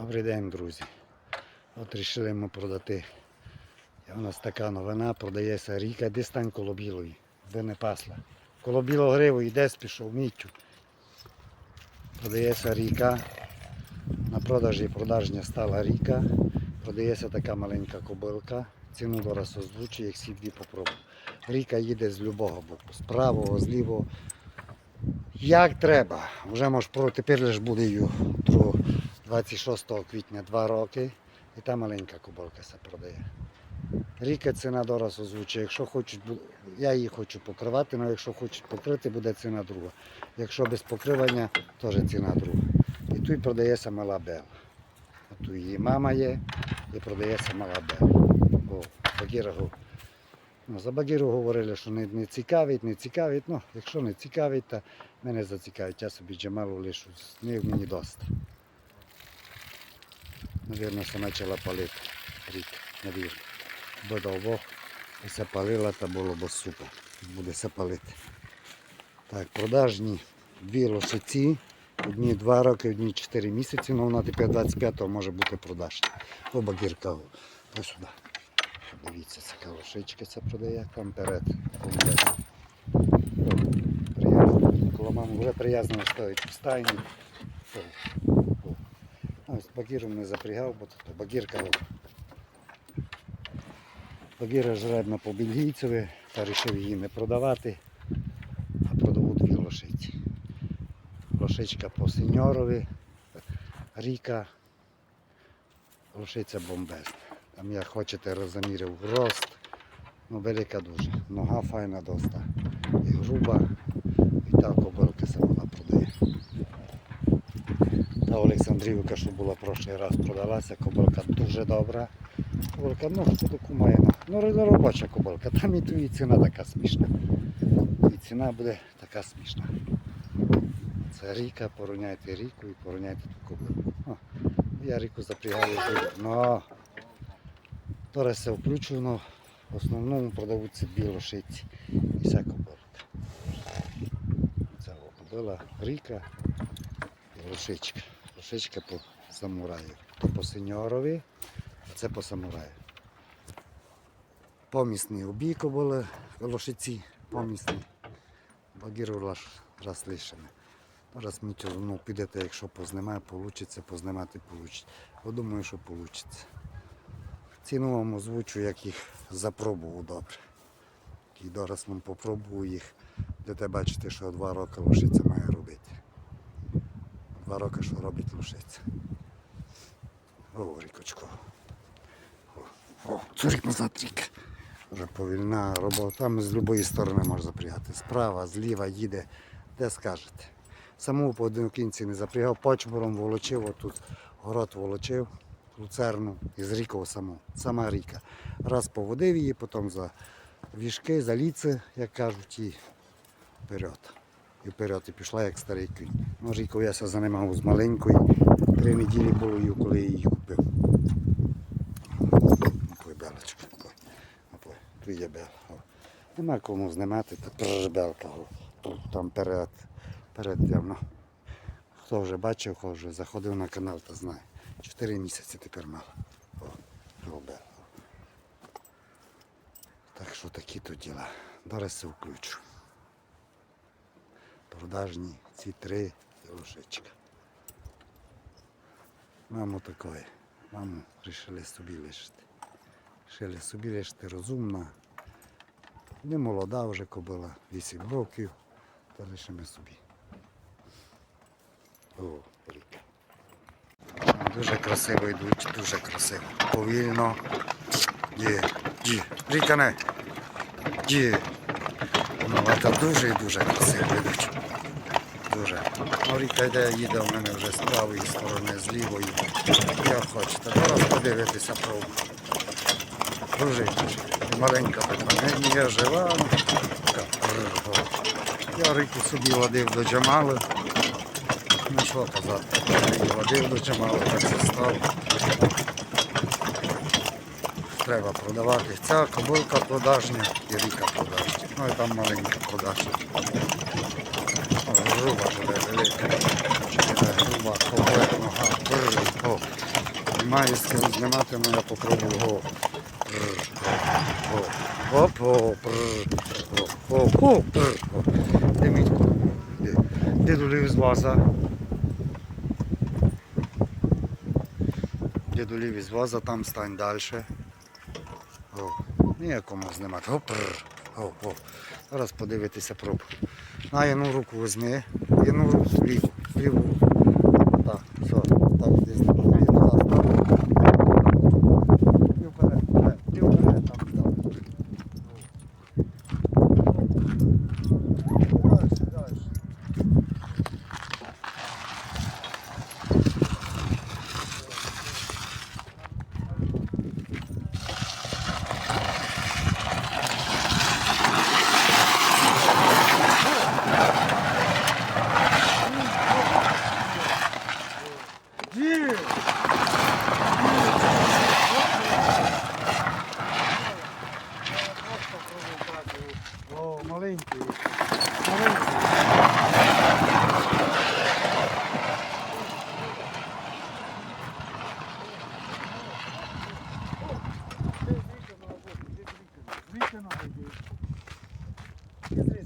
Добрий день, друзі. От рішили ми продати. У нас така новина, продається ріка, десь там коло білої, де не пасла. Коло білогривої, десь пішов міттю. Продається ріка. На продажі продажня стала ріка. Продається така маленька кобилка. Ціну зараз озвучує, як всі дві попробую. Ріка їде з любого боку, з правого, з лівого. Як треба. Вже може тепер лише буде її 26 квітня 2 роки. І та маленька кобилка се продає. Ріка ціна дораз озвучує. Якщо хочуть, я її хочу покривати, але якщо хочуть покрити, буде ціна друга. Якщо без покривання, теж ціна друга. І тут продається мала бела. Тут її мама є і продається мала бела. Бо Багіра Ну, за Багіру говорили, що не, не цікавить, не цікавить. Ну, якщо не цікавить, то мене зацікавить. Я собі Джамалу лишу. З них мені доста. Навірно, що почала палити рік. Навірно. Бо дав Бог, і се палила, та було б супер. Буде се палити. Так, продажні дві лошиці. Одні 2 роки, одні 4 місяці, ну вона тепер 25-го може бути продажна. О, багірка. о. Ось сюди. Дивіться, це лошичка це продає там перед. Приязно. Коло мами вже приязно стоїть в стайні. Ось багіром не запрягав, бо тут багірка. Багіра жребна по бельгійцеві, та вирішив її не продавати, а продаву дві лошиці. Лошичка по сеньорові, ріка, лошиця бомбезна. Там як хочете розмірів рост, ну велика дуже. Нога файна доста. І груба, і та кобилка се вона продає. Та Олександрівка, що була прошлий раз, продалася, кобилка дуже добра. Кобилка, ну хто таку має. Ну робоча кобилка, там і твої ціна така смішна. І ціна буде така смішна. Це ріка, порівняйте ріку і порівняйте ту кобилку. Я ріку запрягаю. Ну, зараз це включу, но в основному продаються дві лошиці і ця кобилка. Це кобила ріка і лошичка. Лошичка по самураю. То по сеньорові, а це по самураю. Помісні обійко були лошиці, помісні. Багіру раз, раз лишимо. Раз ми цього, ну, підете, якщо познімає, вийде, познімати вийде. Думаю, що вийде. Ціну вам озвучу, як їх запробував добре. І зараз вам попробую їх, будете бачити, що два роки лошиця має робити. Два роки, що робить лошиця. О, рікочко. О, о, цурик назад рік. Вже повільна робота. Там з будь-якої сторони можна запрягати. Справа, зліва їде, де скажете. Саму по один кінці не запрягав, почбором волочив, отут город волочив, луцерну із рікого саму. Сама ріка. Раз поводив її, потім за вішки, за ліце, як кажуть, і вперед. І вперед, і пішла як старий кінь. Ріку я ся займав з маленької. Три неділі було, коли я її купив. Белочка. Тут є бел. Нема кому знімати, прж белка. Там перед, перед тим, ну. Хто вже бачив, хто вже заходив на канал, то знає. Чотири місяці тепер мала. О. Так що такі то діла. Зараз все включу. Продажні ці три лошичка. Мамо такої. Маму вирішили собі лишити. Рішили собі лишити розумна. Не молода вже кобила, 8 років, та лишимо собі. О, ріка. Дуже красиво йдуть, дуже красиво. Повільно. Є, є. Ріка не. Є. А та дуже і дуже красиво йдуть. Дуже. Ну, ріка йде, їде у мене вже з правої сторони, з лівої. Як хочете. Зараз подивитися дуже. І Маленька така. Не, жива. ну, така. Я ріку собі водив до Джамали. Ну що казати, водив до Джамали, так це стало. Треба продавати. Ця кобилка продажня і ріка продажня. Ну і там маленька продажня. О, груба живе велика. Живе груба, кобила, нога, бррр. О, Немає з ким знімати, але я попробую. О, прр, о, о, Оп, о, прр, о, о, о, прр, о. Де мій? Де? Долів з ваза? Де долів із ваза, там стань далі. Ніякому знімати. О, прр, о. Зараз подивитися проб. На одну руку візьми, одну руку вліву, вліву руку. Так, все, так, десь там, і назад став. І вперед, вперед, і вперед, там став. Дальше, дальше. Ді! О, маленький. Маленький.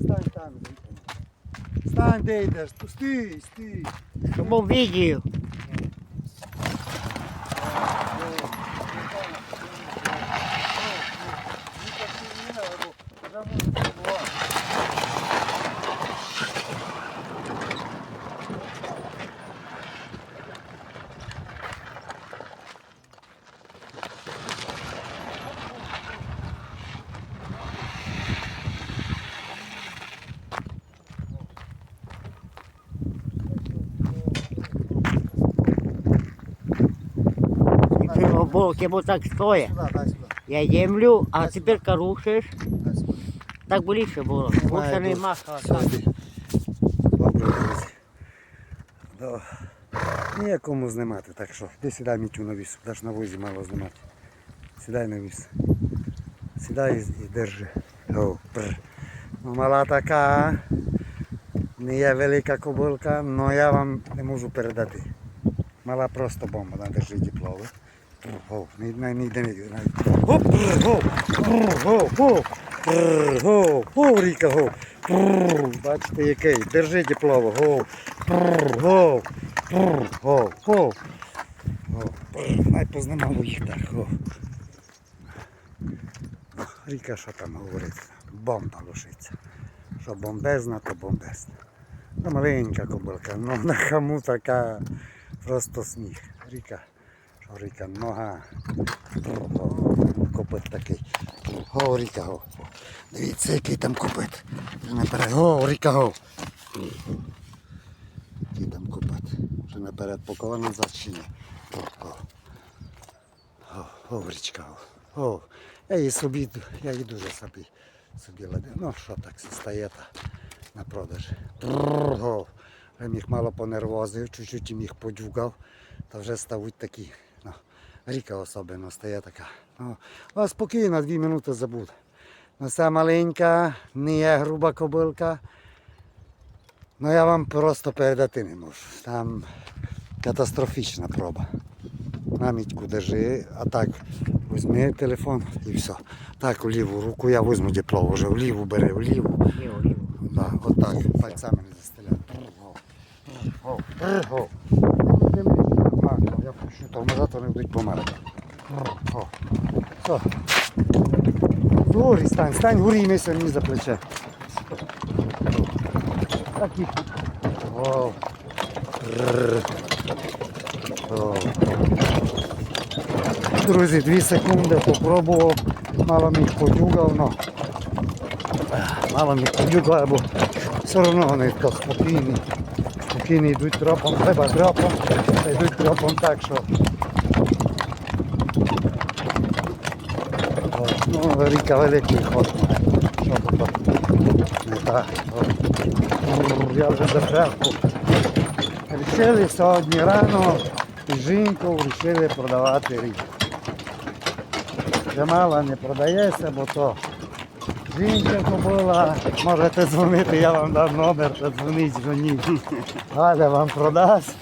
Стань там, Стань, де йдеш? Стій, стій. Тому відео. Волки вот так стоя. Сюди, дай сюди. Я землю, а Дай тепер рушиш. Дай. Так боліше було. Знаю, нема. Сьогодні. Добре, друзі. Да. Ніякому знімати, так що де сідай мітю на віс, даш на возі мало знімати. Сідай на віс. Сідай і, держи. О. Ну, мала така, не є велика кобилка, але я вам не можу передати. Мала просто бомба, вона держить не, не йде, не йде. Оп, го, го, го, го, го, ріка, го. Бачите, який. Держи теплово. Го. Го. Го. Го. Най познімало їх так. Го. Ріка, що там говорить? Бомба лишиться. Що бомбезна, то бомбезна. Ну, маленька кобилка, ну на хаму така просто сміх. Ріка. Що Ріка, нога. Копит такий. О, Ріка, го. Дивіться, який там копит. Вже наперед. О, Ріка, го. Який там копит. Вже наперед покова назад чи ні. О, о. О, я її собі, я її дуже собі, собі ладю. Ну, що так стає та на продаж. Вже їх мало понервозив, чуть-чуть їм подюгав, та вже ставуть такі. Ну, Ріка особливо стає така. Ну, а спокійно, дві минути забуде. Ну, це маленька, не є груба кобилка. Ну я вам просто передати не можу. Там катастрофічна проба. На мітьку держи, а так візьми телефон і все. Так, в ліву руку я візьму дипло вже, в ліву бери, в ліву. Да, отак, пальцями не застеляй. Я пущу тормозатор, вони будуть померти. Горі стань, стань, горі мися мені за плече. Так. О. Друзі, дві секунди попробував, мало міг подюгав, но мало міг подюгав, бо все одно вони то спокійні. Спокійні йдуть тропом, треба тропом, та йдуть тропом так, що От, Ну, ріка великий ход. Що то не так. От. Бррр, Я вже зажевку. Рішили сьогодні рано і жінку вирішили продавати рік. Джамала не продається, бо то жінка купила. Можете дзвонити, я вам дам номер, та дзвоніть, дзвоніть. Галя вам продасть.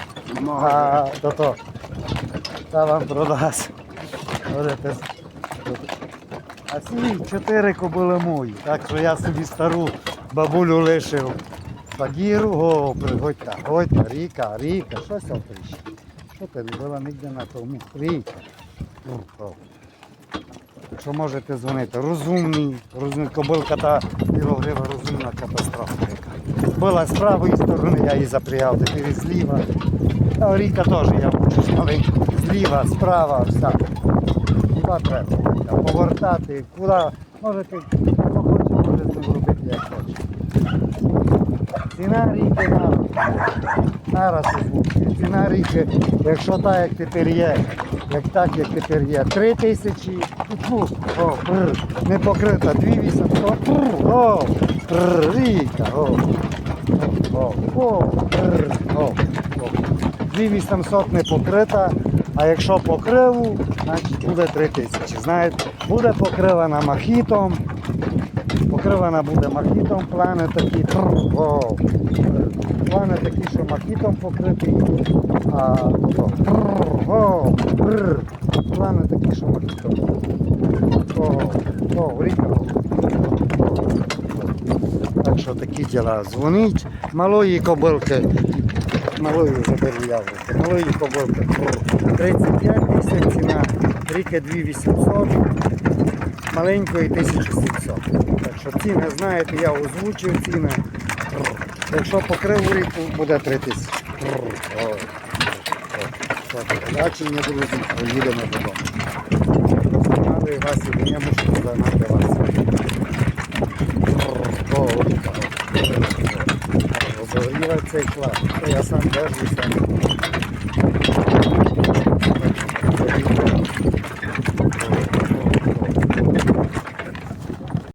А то то. та вам продасть. Говорите, а ці чотири кобили мої. Так що я собі стару бабулю лишив. Багіру, го, приходьте, ходьте, ріка, ріка, що це прийшло? Що ти не була ніде на тому? Ріка. Якщо можете дзвонити, розумний, розумний, кобилка та білогрива розумна катастрофа. яка. Була з правої сторони, я її запрягав, тепер і зліва. А ріка теж я мучусь маленьку. Зліва, справа, вся. Куди треба? Повертати, куди можете, що хочете, можете зробити як хочете. Ціна ріки нараз. Нараз озвучує. Ціна ріки, якщо так, як тепер є, як так, як тепер є, 3 тисячі, о, прр, не покрита, 2800, прр, о, прр, ріка, о, о, о, прр, о, о. 2800 не покрита, а якщо покриву, значить буде 3 тисячі. Знаєте, буде покривана махітом, покривана буде махітом, плани такі, трр, о, плани такі, що махітом покриті, а то, трр, о, брр, плани такі, що махітом. О, о, ріка. Так що такі діла. Дзвоніть, малої кобилки, малої вже беру явлики, малої кобилки. 35 тисяч ціна, ріки 2800 маленької 1700. Так що ціни знаєте, я озвучив ціни. Якщо покрив ріку, буде 3000. О, побачення, друзі, поїдемо додому. Радий вас і не можу загнати вас. Розогріває цей клад. Я сам держу, сам.